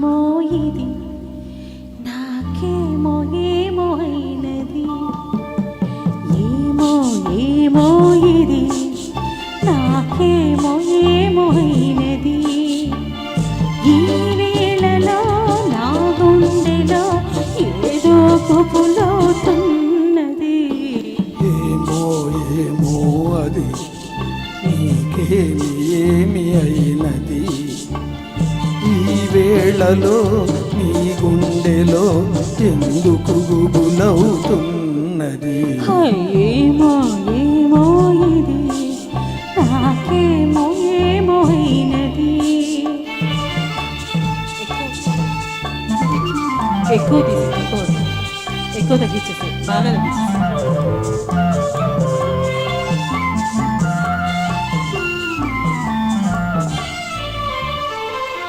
ఏమో ఇది? నాకేమో ఏమో అయినది. ఏమో ఏమో ఇది? నాకేమో ఏమో అయినది. ఈ వేళలో నా గుండెలో ఏదో కుపులోతున్నది ఏమో ఏమో అది. ఏమి అయినది? వేళలో నీ గుండెలో ఎందుకు గుబులవుతున్నది? ఏమో ఏమో ఇది? నాకేమో ఎక్కువ తీసి ఎక్కువ. ఎక్కువ తగ్గించేసి బాగా తగ్గించేసి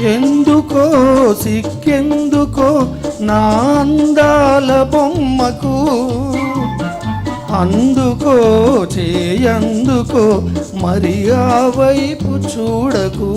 ఎందుకో సిక్కెందుకో నా అందాల బొమ్మకు? అందుకో చేయందుకో మరి ఆ వైపు చూడకు.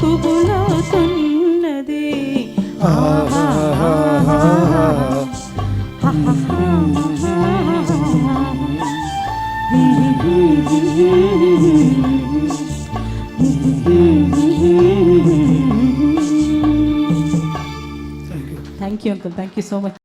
కుబులవుతున్నది thank you uncle thank you so much